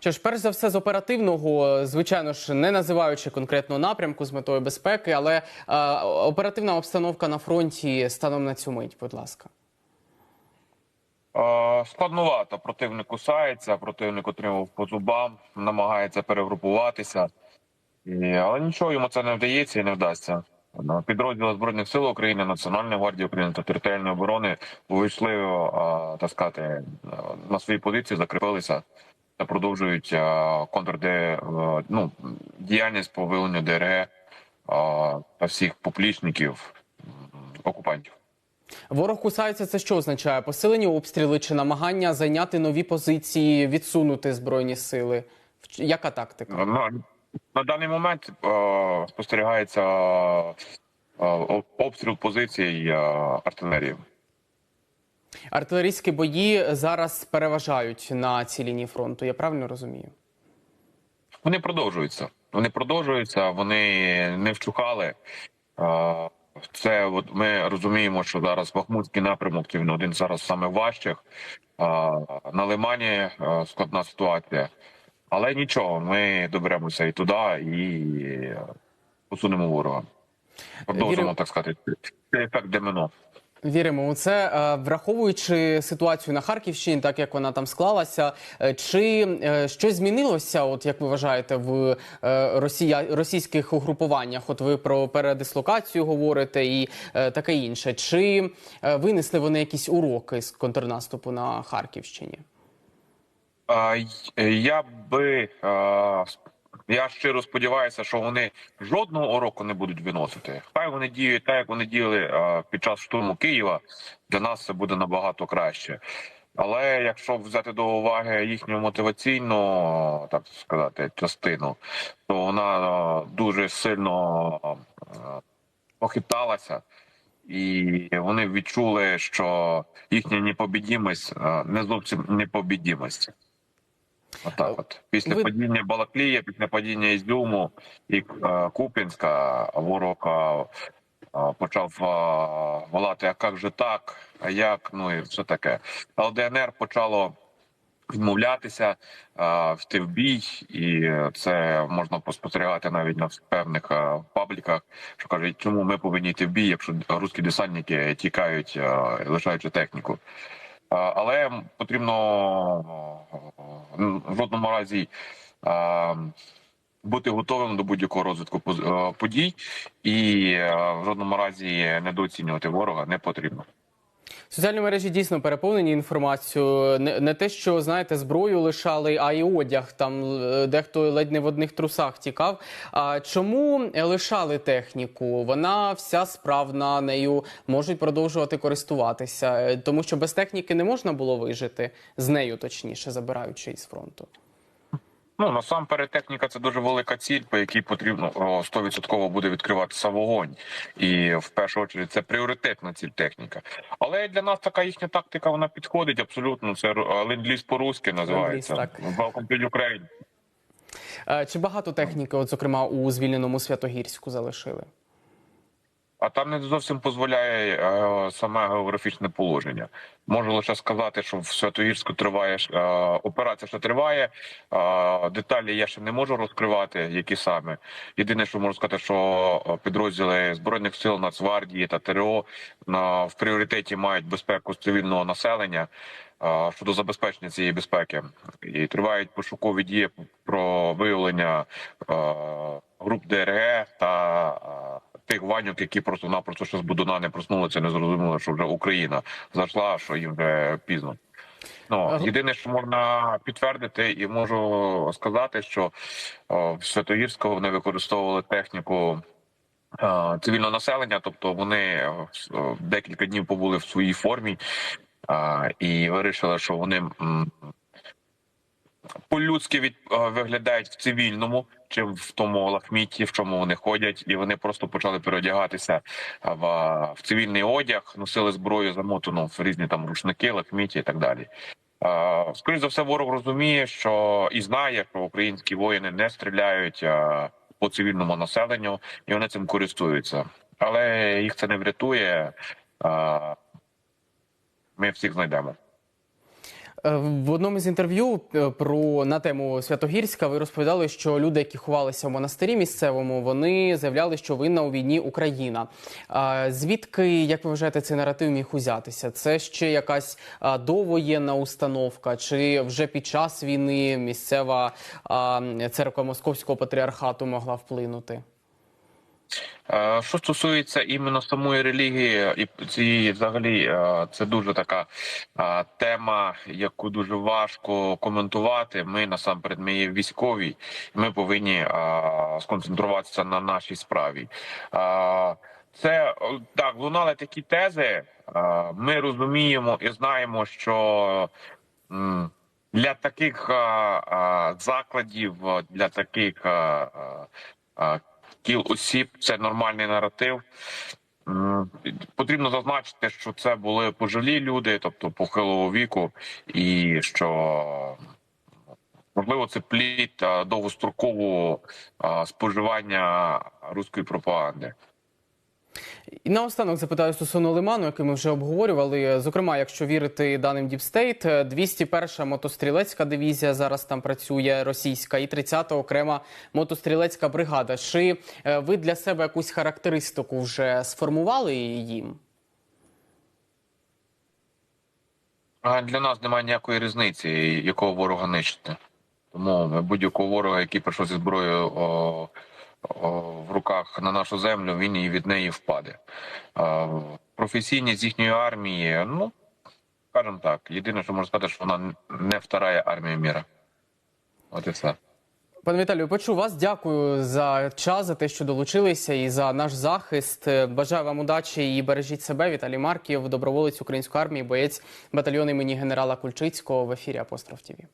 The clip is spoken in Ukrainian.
Що ж, перш за все, з оперативного, звичайно ж, не називаючи конкретного напрямку з метою безпеки, але е, оперативна обстановка на фронті станом на цю мить, будь ласка. Е, Складновато. Противник кусається, противник отримав по зубам, намагається перегрупуватися. Але нічого йому це не вдається і не вдасться. Підрозділи Збройних сил України, Національної гвардії України та територіальної оборони увійшли е, так сказати, е, на свої позиції, закріпилися продовжують е, контрде, е, ну, діяльність по виявленню ДРГ е, та всіх поплічників окупантів. Ворог кусається. Це що означає? Посилені обстріли чи намагання зайняти нові позиції, відсунути збройні сили? Яка тактика? На, на даний момент е, спостерігається е, обстріл позицій е, артилерії. Артилерійські бої зараз переважають на цій лінії фронту. Я правильно розумію? Вони продовжуються. Вони продовжуються, вони не вчухали. Це от ми розуміємо, що зараз Бахмутський напрямок він один зараз з самих важчих. На Лимані складна ситуація. Але нічого, ми доберемося і туди, і е, посунемо ворога. Продовжимо, Вірю- так сказати, цей ефект домино. Віримо у це, Е, враховуючи ситуацію на Харківщині, так як вона там склалася, е, чи е, щось змінилося, от як ви вважаєте, в Росія російських угрупуваннях? От ви про передислокацію говорите і таке інше. Чи винесли вони якісь уроки з контрнаступу на Харківщині? Я би я щиро сподіваюся, що вони жодного уроку не будуть виносити. Хай вони діють так, як вони діяли а, під час штурму Києва. Для нас це буде набагато краще. Але якщо взяти до уваги їхню мотиваційну, так сказати, частину, то вона а, дуже сильно похиталася. І вони відчули, що їхня непобідімість не зовсім непобідімість. Отак, от після Ви- падіння Балаклія, після падіння Ізюму і е, Купінська ворог е, е, почав е, волати, а як же так, а як, ну і все таке. ЛДНР почало відмовлятися, е, йти в бій, і це можна спостерігати навіть на певних е, пабліках, що кажуть, чому ми повинні йти в бій, якщо русські десантники тікають, е, лишаючи техніку. Але потрібно е, в жодному разі бути готовим до будь-якого розвитку е, подій, і е, в жодному разі недооцінювати ворога не потрібно. Соціальні мережі дійсно переповнені інформацією. Не, не те, що знаєте, зброю лишали, а й одяг. Там е, дехто ледь не в одних трусах тікав. А чому лишали техніку? Вона вся справна, нею можуть продовжувати користуватися, Е, тому що без техніки не можна було вижити з нею, точніше, забираючи із фронту. Ну насамперед, техніка це дуже велика ціль, по якій потрібно стовідсотково 100% буде відкриватися вогонь, і в першу чергу це пріоритетна ціль техніка. Але для нас така їхня тактика вона підходить абсолютно. Це ленд-ліз по-русски називається. Welcome to Ukraine. Чи багато техніки, от зокрема у звільненому Святогірську, залишили? А там не зовсім дозволяє е, саме географічне положення. Можу лише сказати, що в Святогірську триває е, операція, що триває. Е, деталі я ще не можу розкривати, які саме. Єдине, що можу сказати, що підрозділи збройних сил Нацгвардії та ТРО на в пріоритеті мають безпеку цивільного населення. Щодо забезпечення цієї безпеки, і тривають пошукові дії про виявлення груп ДРГ та тих ванюк, які просто-напросто ще з Будуна не проснулися, не зрозуміли, що вже Україна зайшла, що їм вже пізно. Ну єдине, що можна підтвердити, і можу сказати, що о, в Святогірську вони використовували техніку. е, Цивільного населення, тобто вони е, е, декілька днів побули в своїй формі і вирішили, що вони по-людськи від е, виглядають в цивільному, чим в тому лахміті, в чому вони ходять, і вони просто почали переодягатися в, в цивільний одяг, носили зброю замотану в різні там рушники, лахміті і так далі. Скоріше за все, ворог розуміє, що і знає, що українські воїни не стріляють по цивільному населенню, і вони цим користуються. Але їх це не врятує. Ми всіх знайдемо. Е, В одному з інтерв'ю е, про на тему Святогірська ви розповідали, що люди, які ховалися в монастирі місцевому, вони заявляли, що винна у війні Україна. Звідки, як ви вважаєте, цей наратив міг узятися? Це ще якась довоєнна установка, чи вже під час війни місцева церква Московського патріархату могла вплинути? Е, Що стосується іменно самої релігії, і цієї взагалі е, це дуже така е, тема, яку дуже важко коментувати. Ми насамперед ми є військові, ми повинні сконцентруватися на нашій справі. Це так лунали такі тези. Ми розуміємо і знаємо, що для таких закладів, для таких кіл осіб це нормальний наратив. Потрібно зазначити, що це були пожилі люди, тобто похилого віку, і що можливо це плід довгострокового споживання руської пропаганди. І наостанок запитаю стосовно лиману, який ми вже обговорювали. Зокрема, якщо вірити даним Діпстейт, 201-ша мотострілецька дивізія зараз там працює російська, і 30-та окрема мотострілецька бригада. Чи е, ви для себе якусь характеристику вже сформували їм? Для нас немає ніякої різниці, якого ворога нищити. Тому будь-якого ворога, який прийшов зі зброєю о, о, в на нашу землю, він і від неї впаде. А, професійність їхньої армії, ну скажімо так, єдине, що можна сказати, що вона не вторая армія міра. От і все. Пане Віталію, почув вас. Дякую за час, за те, що долучилися, і за наш захист. Бажаю вам удачі і бережіть себе. Віталій Марків, доброволець української армії, боєць батальйону імені генерала Кульчицького в ефірі Апостроф ТІВІ.